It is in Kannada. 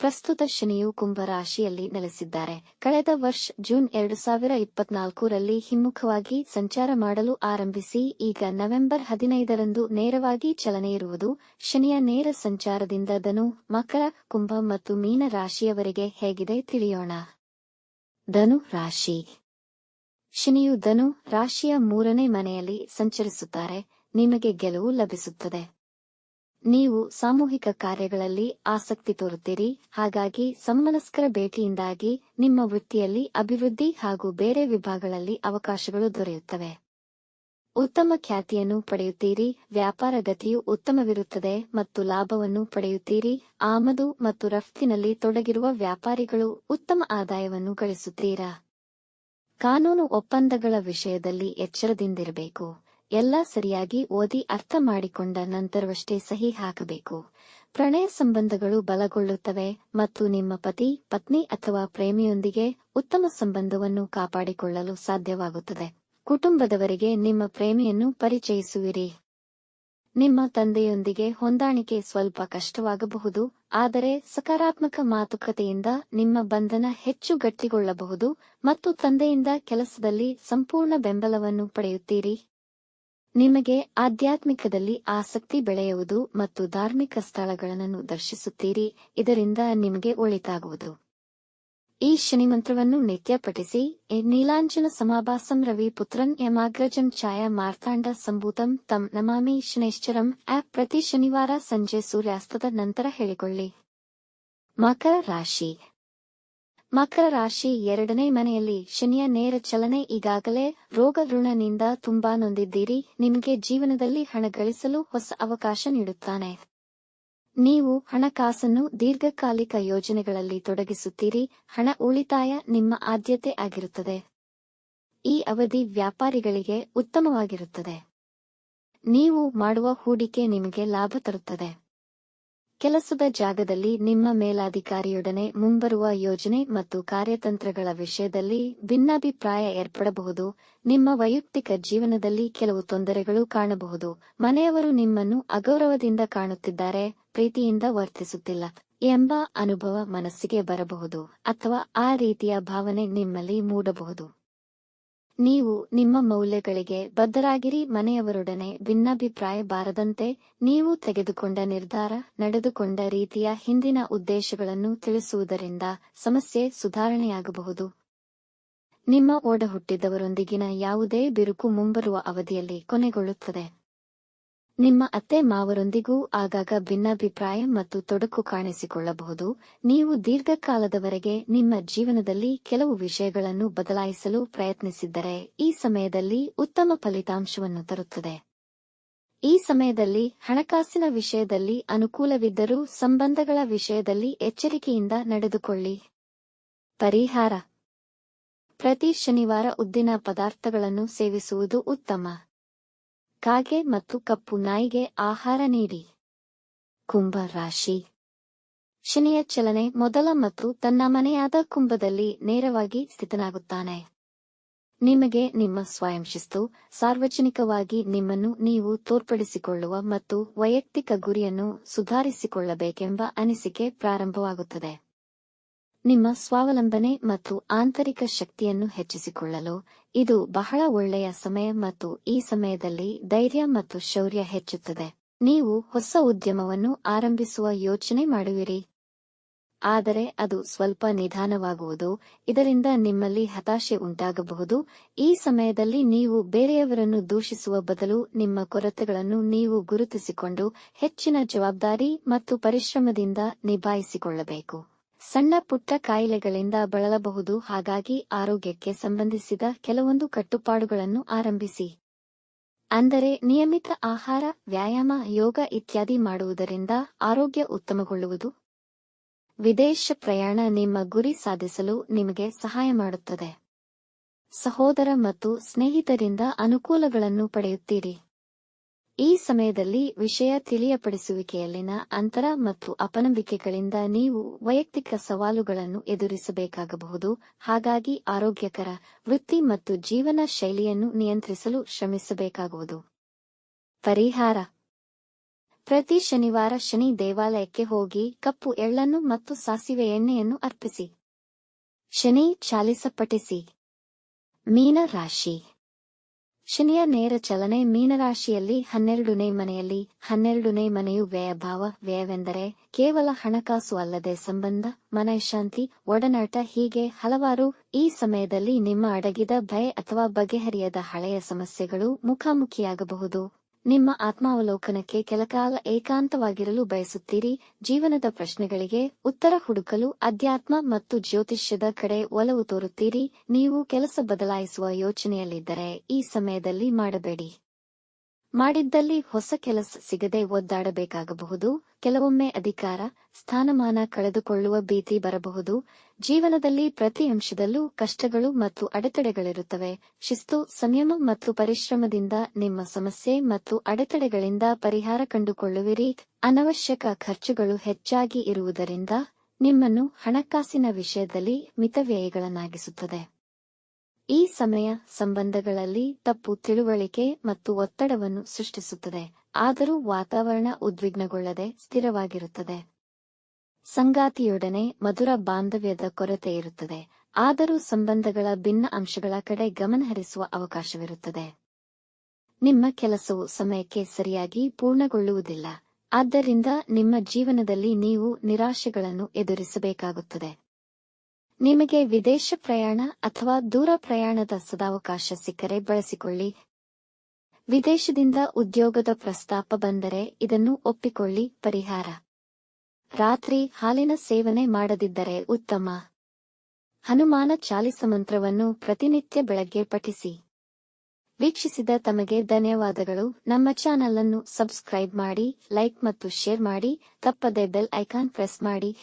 ಪ್ರಸ್ತುತ ಶನಿಯು ಕುಂಭ ರಾಶಿಯಲ್ಲಿ ನೆಲೆಸಿದ್ದಾರೆ. ಕಳೆದ ವರ್ಷ ಜೂನ್ ಎರಡು ಸಾವಿರ ಇಪ್ಪತ್ನಾಲ್ಕರಲ್ಲಿ ಹಿಮ್ಮುಖವಾಗಿ ಸಂಚಾರ ಮಾಡಲು ಆರಂಭಿಸಿ, ಈಗ ನವೆಂಬರ್ ಹದಿನೈದರಂದು ನೇರವಾಗಿ ಚಲನೆಯಿರುವುದು ಶನಿಯ ನೇರ ಸಂಚಾರದಿಂದ ಧನು, ಮಕರ, ಕುಂಭ ಮತ್ತು ಮೀನ ರಾಶಿಯವರೆಗೆ ಹೇಗಿದೆ ತಿಳಿಯೋಣ. ಧನು ರಾಶಿ. ಶನಿಯು ಧನು ರಾಶಿಯ ಮೂರನೇ ಮನೆಯಲ್ಲಿ ಸಂಚರಿಸುತ್ತಾರೆ. ನಿಮಗೆ ಗೆಲುವು ಲಭಿಸುತ್ತದೆ. ನೀವು ಸಾಮೂಹಿಕ ಕಾರ್ಯಗಳಲ್ಲಿ ಆಸಕ್ತಿ ತೋರುತ್ತೀರಿ. ಹಾಗಾಗಿ ಸಮ್ಮನಸ್ಕರ ಭೇಟಿಯಿಂದಾಗಿ ನಿಮ್ಮ ವೃತ್ತಿಯಲ್ಲಿ ಅಭಿವೃದ್ಧಿ ಹಾಗೂ ಬೇರೆ ವಿಭಾಗಗಳಲ್ಲಿ ಅವಕಾಶಗಳು ದೊರೆಯುತ್ತವೆ. ಉತ್ತಮ ಖ್ಯಾತಿಯನ್ನು ಪಡೆಯುತ್ತೀರಿ. ವ್ಯಾಪಾರ ಗತಿಯು ಉತ್ತಮವಿರುತ್ತದೆ ಮತ್ತು ಲಾಭವನ್ನು ಪಡೆಯುತ್ತೀರಿ. ಆಮದು ಮತ್ತು ರಫ್ತಿನಲ್ಲಿ ತೊಡಗಿರುವ ವ್ಯಾಪಾರಿಗಳು ಉತ್ತಮ ಆದಾಯವನ್ನು ಗಳಿಸುತ್ತೀರಾ? ಕಾನೂನು ಒಪ್ಪಂದಗಳ ವಿಷಯದಲ್ಲಿ ಎಚ್ಚರದಿಂದಿರಬೇಕು. ಎಲ್ಲ ಸರಿಯಾಗಿ ಓದಿ ಅರ್ಥ ಮಾಡಿಕೊಂಡ ನಂತರವಷ್ಟೇ ಸಹಿ ಹಾಕಬೇಕು. ಪ್ರಣಯ ಸಂಬಂಧಗಳು ಬಲಗೊಳ್ಳುತ್ತವೆ ಮತ್ತು ನಿಮ್ಮ ಪತಿ, ಪತ್ನಿ ಅಥವಾ ಪ್ರೇಮಿಯೊಂದಿಗೆ ಉತ್ತಮ ಸಂಬಂಧವನ್ನು ಕಾಪಾಡಿಕೊಳ್ಳಲು ಸಾಧ್ಯವಾಗುತ್ತದೆ. ಕುಟುಂಬದವರಿಗೆ ನಿಮ್ಮ ಪ್ರೇಮಿಯನ್ನು ಪರಿಚಯಿಸುವಿರಿ. ನಿಮ್ಮ ತಂದೆಯೊಂದಿಗೆ ಹೊಂದಾಣಿಕೆ ಸ್ವಲ್ಪ ಕಷ್ಟವಾಗಬಹುದು, ಆದರೆ ಸಕಾರಾತ್ಮಕ ಮಾತುಕತೆಯಿಂದ ನಿಮ್ಮ ಬಂಧನ ಹೆಚ್ಚು ಗಟ್ಟಿಗೊಳ್ಳಬಹುದು ಮತ್ತು ತಂದೆಯಿಂದ ಕೆಲಸದಲ್ಲಿ ಸಂಪೂರ್ಣ ಬೆಂಬಲವನ್ನು ಪಡೆಯುತ್ತೀರಿ. ನಿಮಗೆ ಆಧ್ಯಾತ್ಮಿಕದಲ್ಲಿ ಆಸಕ್ತಿ ಬೆಳೆಯುವುದು ಮತ್ತು ಧಾರ್ಮಿಕ ಸ್ಥಳಗಳನ್ನು ದರ್ಶಿಸುತ್ತೀರಿ, ಇದರಿಂದ ನಿಮಗೆ ಒಳಿತಾಗುವುದು. ಈ ಶನಿ ಮಂತ್ರವನ್ನು ನಿತ್ಯ ಪಠಿಸಿ ನೀಲಾಂಜನ ಸಮಾಭಾಸಂ ರವಿ ಪುತ್ರನ್ ಯಮಾಗ್ರಜಂ ಛಾಯಾ ಮಾರ್ತಾಂಡ ಸಂಭೂತಂ ತಂ ನಮಾಮಿ ಶನೈಶ್ಚರಂ ಆಪ್ ಪ್ರತಿ ಶನಿವಾರ ಸಂಜೆ ಸೂರ್ಯಾಸ್ತದ ನಂತರ ಹೇಳಿಕೊಳ್ಳಿ. ಮಕರ ರಾಶಿ. ಮಕರ ರಾಶಿ ಎರಡನೇ ಮನೆಯಲ್ಲಿ ಶನಿಯ ನೇರ ಚಲನೆ ಈಗಾಗಲೇ ರೋಗ ಋಣನಿಂದ ತುಂಬಾ ನೊಂದಿದ್ದೀರಿ. ನಿಮಗೆ ಜೀವನದಲ್ಲಿ ಹಣ ಗಳಿಸಲು ಹೊಸ ಅವಕಾಶ ನೀಡುತ್ತಾನೆ. ನೀವು ಹಣಕಾಸನ್ನು ದೀರ್ಘಕಾಲಿಕ ಯೋಜನೆಗಳಲ್ಲಿ ತೊಡಗಿಸುತ್ತೀರಿ. ಹಣ ಉಳಿತಾಯ ನಿಮ್ಮ ಆದ್ಯತೆ ಆಗಿರುತ್ತದೆ. ಈ ಅವಧಿ ವ್ಯಾಪಾರಿಗಳಿಗೆ ಉತ್ತಮವಾಗಿರುತ್ತದೆ. ನೀವು ಮಾಡುವ ಹೂಡಿಕೆ ನಿಮಗೆ ಲಾಭ ತರುತ್ತದೆ. ಕೆಲಸದ ಜಾಗದಲ್ಲಿ ನಿಮ್ಮ ಮೇಲಾಧಿಕಾರಿಯೊಡನೆ ಮುಂಬರುವ ಯೋಜನೆ ಮತ್ತು ಕಾರ್ಯತಂತ್ರಗಳ ವಿಷಯದಲ್ಲಿ ಭಿನ್ನಾಭಿಪ್ರಾಯ ಏರ್ಪಡಬಹುದು, ನಿಮ್ಮ ವೈಯಕ್ತಿಕ ಜೀವನದಲ್ಲಿ ಕೆಲವು ತೊಂದರೆಗಳು ಕಾಣಬಹುದು, ಮನೆಯವರು ನಿಮ್ಮನ್ನು ಅಗೌರವದಿಂದ ಕಾಣುತ್ತಿದ್ದಾರೆ, ಪ್ರೀತಿಯಿಂದ ವರ್ತಿಸುತ್ತಿಲ್ಲ ಎಂಬ ಅನುಭವ ಮನಸ್ಸಿಗೆ ಬರಬಹುದು ಅಥವಾ ಆ ರೀತಿಯ ಭಾವನೆ ನಿಮ್ಮಲ್ಲಿ ಮೂಡಬಹುದು. ನೀವು ನಿಮ್ಮ ಮೌಲ್ಯಗಳಿಗೆ ಬದ್ಧರಾಗಿರಿ, ಮನೆಯವರೊಡನೆ ಭಿನ್ನಾಭಿಪ್ರಾಯ ಬಾರದಂತೆ ನೀವು ತೆಗೆದುಕೊಂಡ ನಿರ್ಧಾರ, ನಡೆದುಕೊಂಡ ರೀತಿಯ ಹಿಂದಿನ ಉದ್ದೇಶಗಳನ್ನು ತಿಳಿಸುವುದರಿಂದ ಸಮಸ್ಯೆ ಸುಧಾರಣೆಯಾಗಬಹುದು. ನಿಮ್ಮ ಓಡ ಹುಟ್ಟಿದವರೊಂದಿಗಿನ ಯಾವುದೇ ಬಿರುಕು ಮುಂಬರುವ ಅವಧಿಯಲ್ಲಿ ಕೊನೆಗೊಳ್ಳುತ್ತದೆ. ನಿಮ್ಮ ಅತ್ತೆ ಮಾವರೊಂದಿಗೂ ಆಗಾಗ ಭಿನ್ನಾಭಿಪ್ರಾಯ ಮತ್ತು ತೊಡಕು ಕಾಣಿಸಿಕೊಳ್ಳಬಹುದು. ನೀವು ದೀರ್ಘಕಾಲದವರೆಗೆ ನಿಮ್ಮ ಜೀವನದಲ್ಲಿ ಕೆಲವು ವಿಷಯಗಳನ್ನು ಬದಲಾಯಿಸಲು ಪ್ರಯತ್ನಿಸಿದ್ದರೆ ಈ ಸಮಯದಲ್ಲಿ ಉತ್ತಮ ಫಲಿತಾಂಶವನ್ನು ತರುತ್ತದೆ. ಈ ಸಮಯದಲ್ಲಿ ಹಣಕಾಸಿನ ವಿಷಯದಲ್ಲಿ ಅನುಕೂಲವಿದ್ದರೂ ಸಂಬಂಧಗಳ ವಿಷಯದಲ್ಲಿ ಎಚ್ಚರಿಕೆಯಿಂದ ನಡೆದುಕೊಳ್ಳಿ. ಪರಿಹಾರ. ಪ್ರತಿ ಶನಿವಾರ ಉದ್ದಿನ ಪದಾರ್ಥಗಳನ್ನು ಸೇವಿಸುವುದು ಉತ್ತಮ. ಕಾಗೆ ಮತ್ತು ಕಪ್ಪು ನಾಯಿಗೆ ಆಹಾರ ನೀಡಿ. ಕುಂಭ ರಾಶಿ. ಶನಿಯ ಚಲನೆ ಮೊದಲ ಮತ್ತು ತನ್ನ ಮನೆಯಾದ ಕುಂಭದಲ್ಲಿ ನೇರವಾಗಿ ಸ್ಥಿತನಾಗುತ್ತಾನೆ. ನಿಮಗೆ ನಿಮ್ಮ ಸ್ವಯಂ ಶಿಸ್ತು, ಸಾರ್ವಜನಿಕವಾಗಿ ನಿಮ್ಮನ್ನು ನೀವು ತೋರ್ಪಡಿಸಿಕೊಳ್ಳುವ ಮತ್ತು ವೈಯಕ್ತಿಕ ಗುರಿಯನ್ನು ಸುಧಾರಿಸಿಕೊಳ್ಳಬೇಕೆಂಬ ಅನಿಸಿಕೆ ಪ್ರಾರಂಭವಾಗುತ್ತದೆ. ನಿಮ್ಮ ಸ್ವಾವಲಂಬನೆ ಮತ್ತು ಆಂತರಿಕ ಶಕ್ತಿಯನ್ನು ಹೆಚ್ಚಿಸಿಕೊಳ್ಳಲು, ಇದು ಬಹಳ ಒಳ್ಳೆಯ ಸಮಯ ಮತ್ತು ಈ ಸಮಯದಲ್ಲಿ ಧೈರ್ಯ ಮತ್ತು ಶೌರ್ಯ ಹೆಚ್ಚುತ್ತದೆ. ನೀವು ಹೊಸ ಉದ್ಯಮವನ್ನು ಆರಂಭಿಸುವ ಯೋಚನೆ ಮಾಡುವಿರಿ. ಆದರೆ ಅದು ಸ್ವಲ್ಪ ನಿಧಾನವಾಗುವುದು, ಇದರಿಂದ ನಿಮ್ಮಲ್ಲಿ ಹತಾಶೆ ಉಂಟಾಗಬಹುದು. ಈ ಸಮಯದಲ್ಲಿ ನೀವು ಬೇರೆಯವರನ್ನು ದೂಷಿಸುವ ಬದಲು ನಿಮ್ಮ ಕೊರತೆಗಳನ್ನು ನೀವು ಗುರುತಿಸಿಕೊಂಡು ಹೆಚ್ಚಿನ ಜವಾಬ್ದಾರಿ ಮತ್ತು ಪರಿಶ್ರಮದಿಂದ ನಿಭಾಯಿಸಿಕೊಳ್ಳಬೇಕು. ಸಣ್ಣ ಪುಟ್ಟ ಕಾಯಿಲೆಗಳಿಂದ ಬಳಲಬಹುದು. ಹಾಗಾಗಿ ಆರೋಗ್ಯಕ್ಕೆ ಸಂಬಂಧಿಸಿದ ಕೆಲವೊಂದು ಕಟ್ಟುಪಾಡುಗಳನ್ನು ಆರಂಭಿಸಿ. ಅಂದರೆ ನಿಯಮಿತ ಆಹಾರ, ವ್ಯಾಯಾಮ, ಯೋಗ ಇತ್ಯಾದಿ ಮಾಡುವುದರಿಂದ ಆರೋಗ್ಯ ಉತ್ತಮಗೊಳ್ಳುವುದು. ವಿದೇಶ ಪ್ರಯಾಣ ನಿಮ್ಮ ಗುರಿ ಸಾಧಿಸಲು ನಿಮಗೆ ಸಹಾಯ ಮಾಡುತ್ತದೆ. ಸಹೋದರ ಮತ್ತು ಸ್ನೇಹಿತರಿಂದ ಅನುಕೂಲಗಳನ್ನು ಪಡೆಯುತ್ತೀರಿ. ಈ ಸಮಯದಲ್ಲಿ ವಿಷಯ ತಿಳಿಯಪಡಿಸುವಿಕೆಯಲ್ಲಿನ ಅಂತರ ಮತ್ತು ಅಪನಂಬಿಕೆಗಳಿಂದ ನೀವು ವೈಯಕ್ತಿಕ ಸವಾಲುಗಳನ್ನು ಎದುರಿಸಬೇಕಾಗಬಹುದು. ಹಾಗಾಗಿ ಆರೋಗ್ಯಕರ ವೃತ್ತಿ ಮತ್ತು ಜೀವನ ಶೈಲಿಯನ್ನು ನಿಯಂತ್ರಿಸಲು ಶ್ರಮಿಸಬೇಕಾಗುವುದು. ಪರಿಹಾರ. ಪ್ರತಿ ಶನಿವಾರ ಶನಿ ದೇವಾಲಯಕ್ಕೆ ಹೋಗಿ ಕಪ್ಪು ಎಳ್ಳನ್ನು ಮತ್ತು ಸಾಸಿವೆ ಎಣ್ಣೆಯನ್ನು ಅರ್ಪಿಸಿ. ಶನಿ ಚಾಲಿಸ ಪಠಿಸಿ ಮೀನ ರಾಶಿ ಶನಿಯ ನೇರ ಚಲನೆ ಮೀನರಾಶಿಯಲ್ಲಿ ಹನ್ನೆರಡನೇ ಮನೆಯಲ್ಲಿ ಹನ್ನೆರಡನೇ ಮನೆಯು ವ್ಯಯಭಾವ ವ್ಯಯವೆಂದರೆ ಕೇವಲ ಹಣಕಾಸು ಅಲ್ಲದೆ ಸಂಬಂಧ ಮನಃಶಾಂತಿ ಒಡನಾಟ ಹೀಗೆ ಹಲವಾರು ಈ ಸಮಯದಲ್ಲಿ ನಿಮ್ಮ ಅಡಗಿದ ಭಯ ಅಥವಾ ಬಗೆಹರಿಯದ ಹಳೆಯ ಸಮಸ್ಯೆಗಳು ಮುಖಾಮುಖಿಯಾಗಬಹುದು. ನಿಮ್ಮ ಆತ್ಮಾವಲೋಕನಕ್ಕೆ ಕೆಲಕಾಲ ಏಕಾಂತವಾಗಿರಲು ಬಯಸುತ್ತೀರಿ. ಜೀವನದ ಪ್ರಶ್ನೆಗಳಿಗೆ ಉತ್ತರ ಹುಡುಕಲು ಅಧ್ಯಾತ್ಮ ಮತ್ತು ಜ್ಯೋತಿಷ್ಯದ ಕಡೆ ಒಲವು ತೋರುತ್ತೀರಿ. ನೀವು ಕೆಲಸ ಬದಲಾಯಿಸುವ ಯೋಚನೆಯಲ್ಲಿದ್ದರೆ ಈ ಸಮಯದಲ್ಲಿ ಮಾಡಬೇಡಿ. ಮಾಡಿದ್ದಲ್ಲಿ ಹೊಸ ಕೆಲಸ ಸಿಗದೆ ಒದ್ದಾಡಬೇಕಾಗಬಹುದು. ಕೆಲವೊಮ್ಮೆ ಅಧಿಕಾರ, ಸ್ಥಾನಮಾನ ಕಳೆದುಕೊಳ್ಳುವ ಭೀತಿ ಬರಬಹುದು. ಜೀವನದಲ್ಲಿ ಪ್ರತಿ ಅಂಶದಲ್ಲೂ ಕಷ್ಟಗಳು ಮತ್ತು ಅಡೆತಡೆಗಳಿರುತ್ತವೆ. ಶಿಸ್ತು, ಸಂಯಮ ಮತ್ತು ಪರಿಶ್ರಮದಿಂದ ನಿಮ್ಮ ಸಮಸ್ಯೆ ಮತ್ತು ಅಡೆತಡೆಗಳಿಂದ ಪರಿಹಾರ ಕಂಡುಕೊಳ್ಳುವಿರಿ. ಅನವಶ್ಯಕ ಖರ್ಚುಗಳು ಹೆಚ್ಚಾಗಿ ಇರುವುದರಿಂದ ನಿಮ್ಮನ್ನು ಹಣಕಾಸಿನ ವಿಷಯದಲ್ಲಿ ಮಿತವ್ಯಯಿಗಳನ್ನಾಗಿಸುತ್ತದೆ. ಈ ಸಮಯ ಸಂಬಂಧಗಳಲ್ಲಿ ತಪ್ಪು ತಿಳುವಳಿಕೆ ಮತ್ತು ಒತ್ತಡವನ್ನು ಸೃಷ್ಟಿಸುತ್ತದೆ, ಆದರೂ ವಾತಾವರಣ ಉದ್ವಿಗ್ನಗೊಳ್ಳದೆ ಸ್ಥಿರವಾಗಿರುತ್ತದೆ. ಸಂಗಾತಿಯೊಡನೆ ಮಧುರ ಬಾಂಧವ್ಯದ ಕೊರತೆ ಇರುತ್ತದೆ, ಆದರೂ ಸಂಬಂಧಗಳ ಭಿನ್ನ ಅಂಶಗಳ ಕಡೆ ಗಮನಹರಿಸುವ ಅವಕಾಶವಿರುತ್ತದೆ. ನಿಮ್ಮ ಕೆಲಸವು ಸಮಯಕ್ಕೆ ಸರಿಯಾಗಿ ಪೂರ್ಣಗೊಳ್ಳುವುದಿಲ್ಲ, ಆದ್ದರಿಂದ ನಿಮ್ಮ ಜೀವನದಲ್ಲಿ ನೀವು ನಿರಾಶೆಗಳನ್ನು ಎದುರಿಸಬೇಕಾಗುತ್ತದೆ. ನಿಮಗೆ ವಿದೇಶ ಪ್ರಯಾಣ ಅಥವಾ ದೂರ ಪ್ರಯಾಣದ ಸದಾವಕಾಶ ಸಿಕ್ಕರೆ ಬಳಸಿಕೊಳ್ಳಿ. ವಿದೇಶದಿಂದ ಉದ್ಯೋಗದ ಪ್ರಸ್ತಾಪ ಬಂದರೆ ಇದನ್ನು ಒಪ್ಪಿಕೊಳ್ಳಿ. ಪರಿಹಾರ. ರಾತ್ರಿ ಹಾಲಿನ ಸೇವನೆ ಮಾಡದಿದ್ದರೆ ಉತ್ತಮ. ಹನುಮಾನ ಚಾಲಿಸ ಮಂತ್ರವನ್ನು ಪ್ರತಿನಿತ್ಯ ಬೆಳಗ್ಗೆ ಪಠಿಸಿ. ವೀಕ್ಷಿಸಿದ ತಮಗೆ ಧನ್ಯವಾದಗಳು. ನಮ್ಮ ಚಾನಲ್ ಅನ್ನು ಸಬ್ಸ್ಕ್ರೈಬ್ ಮಾಡಿ, ಲೈಕ್ ಮತ್ತು ಶೇರ್ ಮಾಡಿ. ತಪ್ಪದೆ ಬೆಲ್ ಐಕಾನ್ ಪ್ರೆಸ್ ಮಾಡಿ.